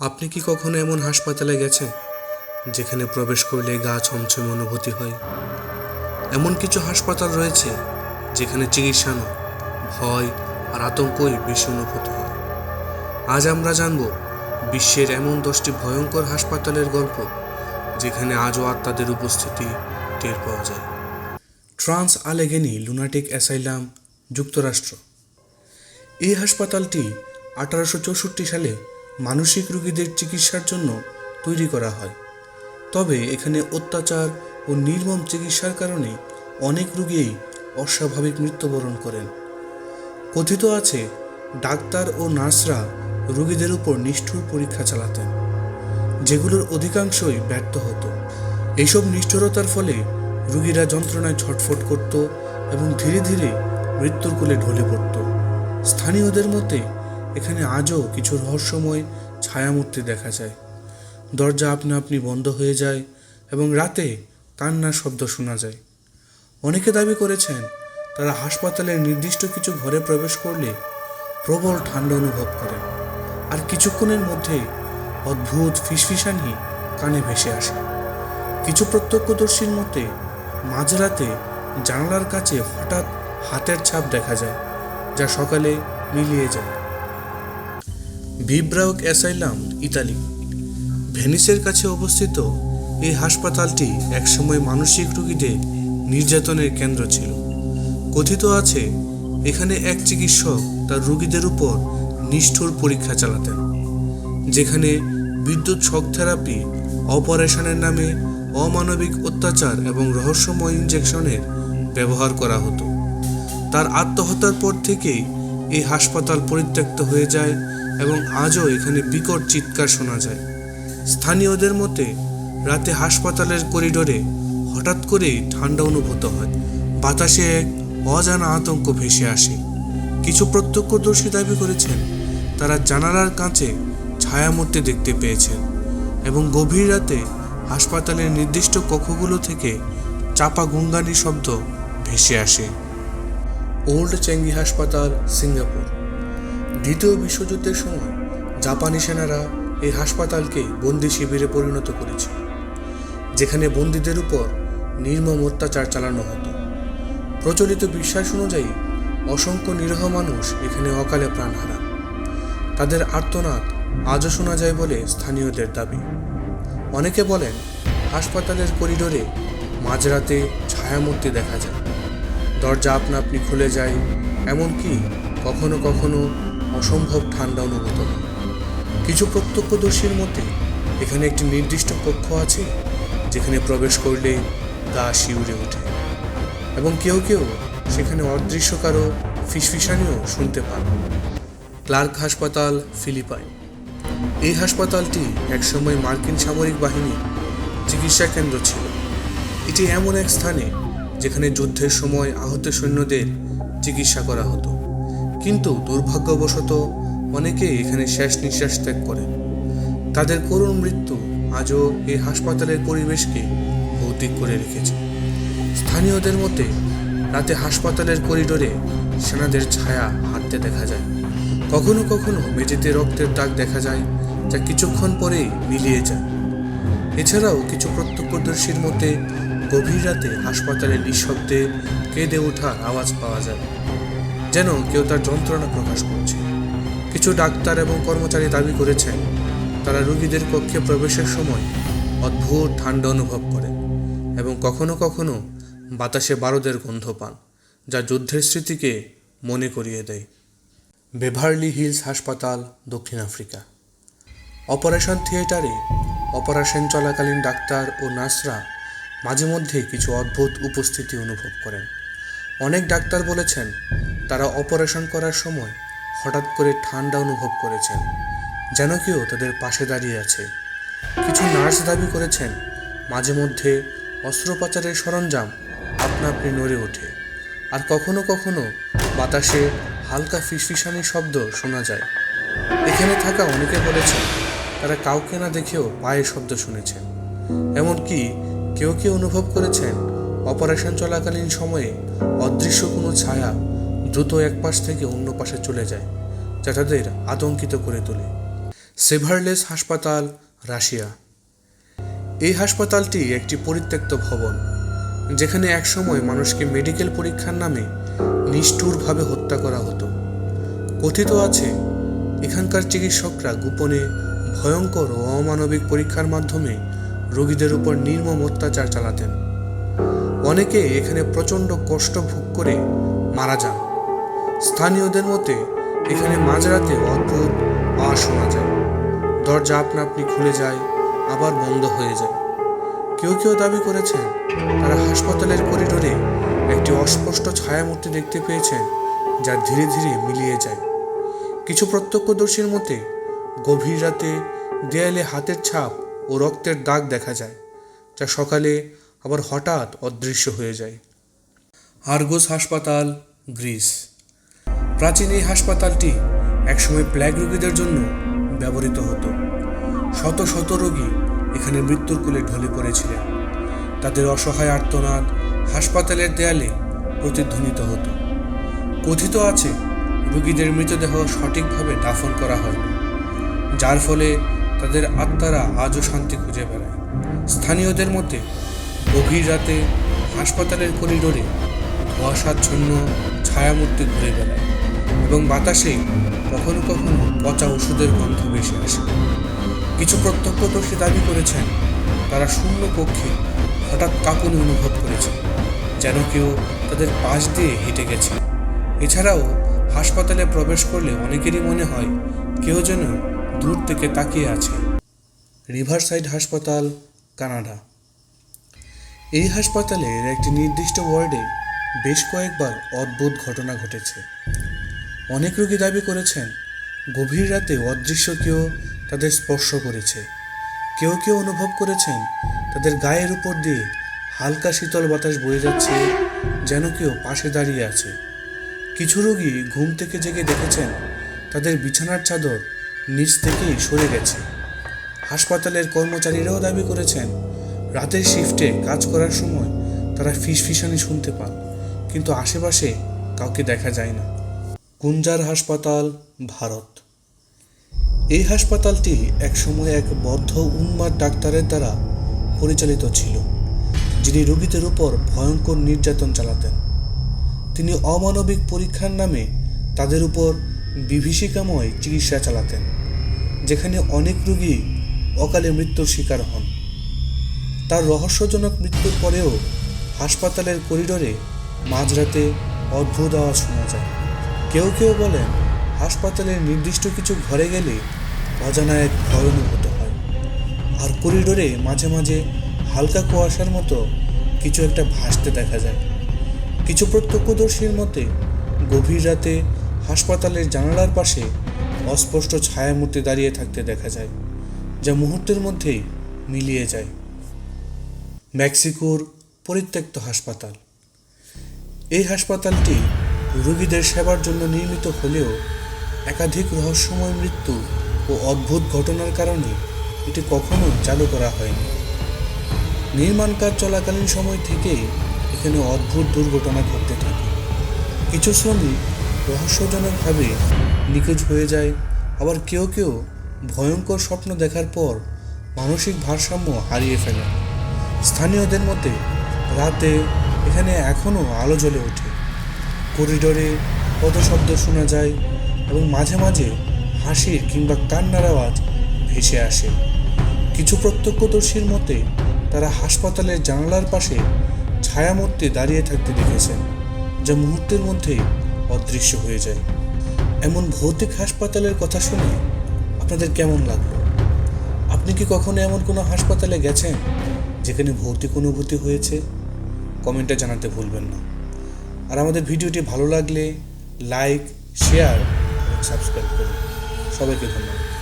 আপনি কি কখনো এমন হাসপাতালে গেছেন যেখানে প্রবেশ করলে গা ছমছম অনুভূতি হয়? এমন কিছু হাসপাতাল রয়েছে যেখানে চিকিৎসা নয়, ভয় আর আতঙ্কই বেশি অনুভূত হয়। আজ আমরা জানব বিশ্বের এমন দশটি ভয়ঙ্কর হাসপাতালের গল্প যেখানে আজও আত্মাদের উপস্থিতি টের পাওয়া যায়। ট্রান্স আলেগেনি লুনাটিক অ্যাসাইলাম, যুক্তরাষ্ট্র। এই হাসপাতালটি আঠারোশো চৌষট্টি সালে মানসিক রোগীদের চিকিৎসার জন্য তৈরি করা হয়। তবে এখানে অত্যাচার ও নির্মম চিকিৎসার কারণে অনেক রোগীই অস্বাভাবিক মৃত্যুবরণ করেন। কথিত আছে, ডাক্তার ও নার্সরা রোগীদের উপর নিষ্ঠুর পরীক্ষা চালাতেন, যেগুলোর অধিকাংশই ব্যর্থ হতো। এইসব নিষ্ঠুরতার ফলে রোগীরা যন্ত্রণায় ছটফট করত এবং ধীরে ধীরে মৃত্যুর কোলে ঢলে পড়ত। স্থানীয়দের মতে এখানে আজও কিছু রহস্যময় ছায়ামূর্তি দেখা যায়। দরজা আপনা আপনি বন্ধ হয়ে যায় এবং রাতে কান্নার শব্দ শোনা যায়। অনেকে দাবি করেছেন, তারা হাসপাতালের নির্দিষ্ট কিছু ঘরে প্রবেশ করলে প্রবল ঠান্ডা অনুভব করেন। আর কিছুক্ষণের মধ্যেই অদ্ভুত ফিসফিসানি কানে ভেসে আসে। কিছু প্রত্যক্ষদর্শীর মতে, মাঝরাতে জানালার কাছে হঠাৎ হাতের ছাপ দেখা যায়, যা সকালে মিলিয়ে যায়। ভিব্রাউক অ্যাসাইলাম, ইতালি। ভেনিসের কাছে অবস্থিত এই হাসপাতালটি একসময় মানসিক রোগীদের নির্যাতনের কেন্দ্র ছিল। কথিত আছে, এখানে এক চিকিৎসক তার রোগীদের উপর নিষ্ঠুর পরীক্ষা চালাতেন, যেখানে বিদ্যুৎ শক থেরাপি, অপারেশনের নামে অমানবিক অত্যাচার এবং রহস্যময় ইঞ্জেকশনের ব্যবহার করা হতো। তার আত্মহত্যার পর থেকেই এই হাসপাতাল পরিত্যক্ত হয়ে যায় এবং আজও এখানে বিকট চিৎকার শোনা যায়। স্থানীয়দের মতে, রাতে হাসপাতালের করিডোরে হঠাৎ করেই ঠান্ডা অনুভূত হয়। বাতাসে এক অজানা আতঙ্ক ভেসে আসে। কিছু প্রত্যক্ষদর্শী দাবি করেছেন, তারা জানালার কাছে ছায়ামূর্তি দেখতে পেয়েছেন এবং গভীর রাতে হাসপাতালের নির্দিষ্ট কক্ষগুলো থেকে চাপা গুঙ্গানি শব্দ ভেসে আসে। ওল্ড চেঙ্গি হাসপাতাল, সিঙ্গাপুর। দ্বিতীয় বিশ্বযুদ্ধের সময় জাপানি সেনারা এই হাসপাতালকে বন্দি শিবিরে পরিণত করেছিল, যেখানে বন্দীদের উপর নির্মম অত্যাচার চালানো হতো। প্রচলিত বিশ্বাস অনুযায়ী অসংখ্য নিরহ মানুষ এখানে অকালে প্রাণ হারান। তাদের আর্তনাদ আজও শোনা যায় বলে স্থানীয়দের দাবি। অনেকে বলেন, হাসপাতালের করিডোরে মাঝরাতে ছায়ামূর্তি দেখা যায়। দরজা আপনা আপনি খুলে যায়, এমনকি কখনো কখনো অসম্ভব ঠান্ডা অনুভূত কিছু প্রত্যক্ষদর্শীর মতে, এখানে একটি নির্দিষ্ট কক্ষ আছে, যেখানে প্রবেশ করলে গা শিউরে ওঠে। এবং কেউ কেউ সেখানে অদৃশ্য কারও ফিসফিসানিও শুনতে পান। ক্লার্ক হাসপাতাল, ফিলিপাইন। এই হাসপাতালটি একসময় মার্কিন সামরিক বাহিনীর চিকিৎসা কেন্দ্র ছিল। এটি এমন এক স্থানে, যেখানে যুদ্ধের সময় আহত সৈন্যদের চিকিৎসা করা হতো। কিন্তু দুর্ভাগ্যবশত অনেকে এখানে শেষ নিঃশ্বাস ত্যাগ করেন। তাদের করুণ মৃত্যু আজও এই হাসপাতালের পরিবেশকে ভৌতিক করে রেখেছে। স্থানীয়দের মতে, রাতে হাসপাতালের করিডোরে সেনাদের ছায়া হাঁটতে দেখা যায়। কখনো কখনো মেঝেতে রক্তের দাগ দেখা যায় যা কিছুক্ষণ পরেই মিলিয়ে যায়। এছাড়াও কিছু প্রত্যক্ষদর্শীর মতে, গভীর রাতে হাসপাতালের নিঃশব্দে কেঁদে ওঠার আওয়াজ পাওয়া যায়। যেন কেউ তার যন্ত্রণা প্রকাশ করছে। কিছু ডাক্তার এবং কর্মচারী দাবি করেছেন, তারা রোগীদের কক্ষে প্রবেশের সময় অদ্ভুত ঠান্ডা অনুভব করেন এবং কখনো কখনো বাতাসে বারুদের গন্ধ পান, যা যুদ্ধের স্মৃতিকে মনে করিয়ে দেয়। বেভারলি হিলস হাসপাতাল, দক্ষিণ আফ্রিকা। অপারেশন থিয়েটারে অপারেশন চলাকালীন ডাক্তার ও নার্সরা মাঝে মধ্যে কিছু অদ্ভুত উপস্থিতি অনুভব করেন। অনেক ডাক্তার বলেছেন তারা অপারেশন করার সময় হঠাৎ করে ঠান্ডা অনুভব করেছেন, যেন কেউ তাদের পাশে দাঁড়িয়ে আছে। কিছু নার্স দাবি করেছেন, মাঝে মধ্যে অস্ত্রোপচারের সরঞ্জাম আপনা আপনি নড়ে ওঠে। আর কখনো কখনো বাতাসে হালকা ফিসফিসানির শব্দ শোনা যায়। এখানে থাকা অনেকে বলেছেন, তারা কাউকে না দেখেও পায়ের শব্দ শুনেছেন। এমনকি কেউ কেউ অনুভব করেছেন, অপারেশন চলাকালীন সময়ে অদৃশ্য কোনো ছায়া দ্রুত এক পাশ থেকে অন্য পাশে চলে যায়, যা তাদের আতঙ্কিত করে তোলে। সেভারলেস হাসপাতাল, রাশিয়া। এই হাসপাতালটি একটি পরিত্যক্ত ভবন, যেখানে একসময় মানুষকে মেডিকেল পরীক্ষার নামে নিষ্ঠুরভাবে হত্যা করা হতো। কথিত আছে, এখানকার চিকিৎসকরা গোপনে ভয়ঙ্কর ও অমানবিক পরীক্ষার মাধ্যমে রোগীদের উপর নির্মম অত্যাচার চালাতেন। অনেকে এখানে প্রচণ্ড কষ্ট ভোগ করে মারা যান। স্থানীয়দের মতে, এখানে মাঝরাতে অদ্ভুত আওয়াজ শোনা যায়। দরজা আপনা আপনি খুলে যায়, আবার বন্ধ হয়ে যায়। কেউ কেউ দাবি করেছেন, তারা হাসপাতালের করিডোরে একটি অস্পষ্ট ছায়ামূর্তি দেখতে পেয়েছেন, যা ধীরে ধীরে মিলিয়ে যায়। কিছু প্রত্যক্ষদর্শীর মতে, গভীর রাতে দেয়ালে হাতের ছাপ ও রক্তের দাগ দেখা যায়, যা সকালে আবার হঠাৎ অদৃশ্য হয়ে যায়। আর্গোস হাসপাতাল, গ্রিস। প্রাচীন এই হাসপাতালটি একসময় প্ল্যাগ রোগীদের জন্য ব্যবহৃত হতো। শত শত রোগী এখানে মৃত্যুর কোলে ঢলে পড়েছিলেন। তাদের অসহায় আর্তনাদ হাসপাতালের দেয়ালে প্রতিধ্বনিত হতো। কথিত আছে, রোগীদের মৃতদেহ সঠিকভাবে দাফন করা হয়নি, যার ফলে তাদের আত্মারা আজও শান্তি খুঁজে বেড়ায়। স্থানীয়দের মতে, গভীর রাতে হাসপাতালের করিডোরে ধোঁয়াশাচ্ছন্ন ছায়ামূর্তি ঘুরে বেড়ায়। এবং বাতাসে কখনো কখনো পচা ওষুধের গন্ধ ভেসে আসে। কিছু প্রত্যক্ষদর্শী দাবি করেছেন, তারা শূন্য কক্ষে হঠাৎ কাঁপুনি অনুভব করেছে, যেন কেউ তাদের পাশ দিয়ে হেঁটে গেছে। এছাড়াও হাসপাতালে প্রবেশ করলে অনেকেরই মনে হয় কেউ যেন দূর থেকে তাকিয়ে আছে। রিভারসাইড হাসপাতাল, কানাডা। এই হাসপাতালের একটি নির্দিষ্ট ওয়ার্ডে বেশ কয়েকবার অদ্ভুত ঘটনা ঘটেছে। অনেক রোগী দাবি করেছেন, গভীর রাতে অদৃশ্য কেউ তাদের স্পর্শ করেছে। কেউ কেউ অনুভব করেছেন, তাদের গায়ের উপর দিয়ে হালকা শীতল বাতাস বয়ে যাচ্ছে, যেন কেউ পাশে দাঁড়িয়ে আছে। কিছু রোগী ঘুম থেকে জেগে দেখেছেন, তাদের বিছানার চাদর নিচ থেকেই সরে গেছে। হাসপাতালের কর্মচারীরাও দাবি করেছেন, রাতের শিফটে কাজ করার সময় তারা ফিসফিসানি শুনতে পান, কিন্তু আশেপাশে কাউকে দেখা যায় না। কুঞ্জার হাসপাতাল, ভারত। এই হাসপাতালটি একসময় এক বদ্ধ উন্মাদ ডাক্তারের দ্বারা পরিচালিত ছিল, যিনি রোগীদের উপর ভয়ঙ্কর নির্যাতন চালাতেন। তিনি অমানবিক পরীক্ষার নামে তাদের উপর বিভীষিকাময় চিকিৎসা চালাতেন, যেখানে অনেক রোগী অকালে মৃত্যুর শিকার হন। তার রহস্যজনক মৃত্যুর পরেও হাসপাতালের করিডোরে মাঝরাতে অদ্ভুত আওয়াজ শোনা যায়। কেউ কেউ বলেন হাসপাতালের নির্দিষ্ট কিছু ঘরে গেলে অজানা এক ভয় অনুভূত হয়। আর করিডোরে মাঝে মাঝে হালকা কুয়াশার মতো কিছু একটা ভাসতে দেখা যায়। কিছু প্রত্যক্ষদর্শীর মতে, গভীর রাতে হাসপাতালের জানালার পাশে অস্পষ্ট ছায়ামূর্তি দাঁড়িয়ে থাকতে দেখা যায়, যা মুহূর্তের মধ্যেই মিলিয়ে যায়। মেক্সিকোর পরিত্যক্ত হাসপাতাল। এই হাসপাতালটি রোগীদের সেবার জন্য নির্মিত হলেও একাধিক রহস্যময় মৃত্যু ও অদ্ভুত ঘটনার কারণে এটি কখনো চালু করা হয়নি। নির্মাণ কাজ চলাকালীন সময় থেকেই এখানে অদ্ভুত দুর্ঘটনা ঘটতে থাকে। কিছু শ্রমিক রহস্যজনকভাবে নিখোঁজ হয়ে যায়, আবার কেউ কেউ ভয়ঙ্কর স্বপ্ন দেখার পর মানসিক ভারসাম্য হারিয়ে ফেলে। স্থানীয়দের মতে, রাতে এখানে এখনও আলো জ্বলে ওঠে। করিডোরে পদশব্দ শোনা যায় এবং মাঝে মাঝে হাসির কিংবা কান্নার আওয়াজ ভেসে আসে। কিছু প্রত্যক্ষদর্শীর মতে, তারা হাসপাতালের জানালার পাশে ছায়ামূর্তি দাঁড়িয়ে থাকতে দেখেছেন, যা মুহূর্তের মধ্যেই অদৃশ্য হয়ে যায়। এমন ভৌতিক হাসপাতালের কথা শুনে আপনাদের কেমন লাগল? আপনি কি কখনো এমন কোনো হাসপাতালে গেছেন, যেখানে ভৌতিক অনুভূতি হয়েছে? কমেন্টে জানাতে ভুলবেন না। আর আমাদের ভিডিওটি ভালো লাগলে লাইক শেয়ার এবং সাবস্ক্রাইব করুন। সবাইকে ধন্যবাদ।